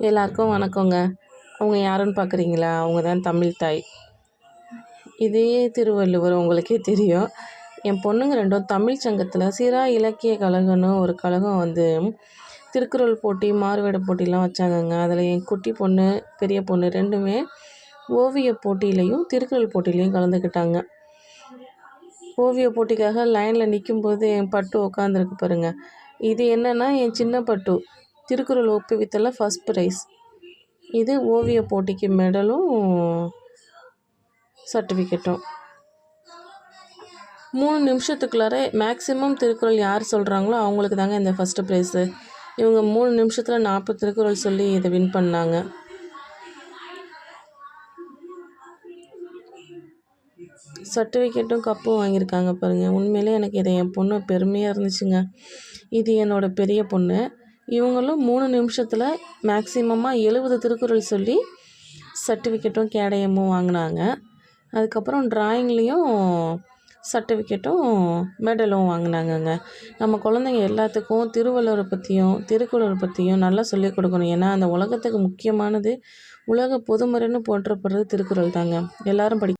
எல்லாருக்கும் வணக்கங்க. அவங்க யாருன்னு பார்க்குறீங்களா அவங்க தான் தமிழ் தாய். இதே திருவள்ளுவர் உங்களுக்கே தெரியும். என் பொண்ணுங்க ரெண்டும் தமிழ் சங்கத்தில் சிறா இலக்கிய கழகம்னு ஒரு கழகம் வந்து திருக்குறள் போட்டி மாறுவேட போட்டிலாம் வச்சாங்கங்க. அதில் என் குட்டி பொண்ணு பெரிய பொண்ணு ரெண்டுமே ஓவிய போட்டியிலையும் திருக்குறள் போட்டியிலையும் கலந்துக்கிட்டாங்க. ஓவிய போட்டிக்காக லைனில் நிற்கும்போது என் பட்டு உட்காந்துருக்கு பாருங்க. இது என்னென்னா என் சின்ன பட்டு. திருக்குறள் ஒப்புவித்தலில் ஃபஸ்ட் ப்ரைஸ் இது ஓவிய போட்டிக்கு மெடலும் சர்டிஃபிகேட்டும் மூணு நிமிஷத்துக்குள்ளார மேக்ஸிமம் திருக்குறள் யார் சொல்கிறாங்களோ அவங்களுக்கு தாங்க இந்த ஃபஸ்ட்டு ப்ரைஸு இவங்க மூணு நிமிஷத்தில் நாற்பது திருக்குறள் சொல்லி இதை வின் பண்ணாங்க. சர்டிஃபிகேட்டும் கப்பும் வாங்கியிருக்காங்க பாருங்கள் உண்மையிலே எனக்கு இதை என் பொண்ணு பெருமையாக இருந்துச்சுங்க. இது என்னோடய பெரிய பொண்ணு. இவங்களும் மூணு நிமிஷத்தில் மேக்ஸிமமாக எழுபது திருக்குறள் சொல்லி சர்டிஃபிகேட்டும் கேடயமும் வாங்கினாங்க. அதுக்கப்புறம் ட்ராயிங்லேயும் சர்டிஃபிகேட்டும் மெடலும் வாங்கினாங்கங்க. நம்ம குழந்தைங்க எல்லாத்துக்கும் திருவள்ளுவரை பற்றியும் திருக்குறளை பற்றியும் நல்லா சொல்லிக் கொடுக்கணும். ஏன்னா அந்த உலகத்துக்கு முக்கியமானது உலக பொதுமறைன்னு போற்றப்படுறது திருக்குறள் தாங்க எல்லாரும் படி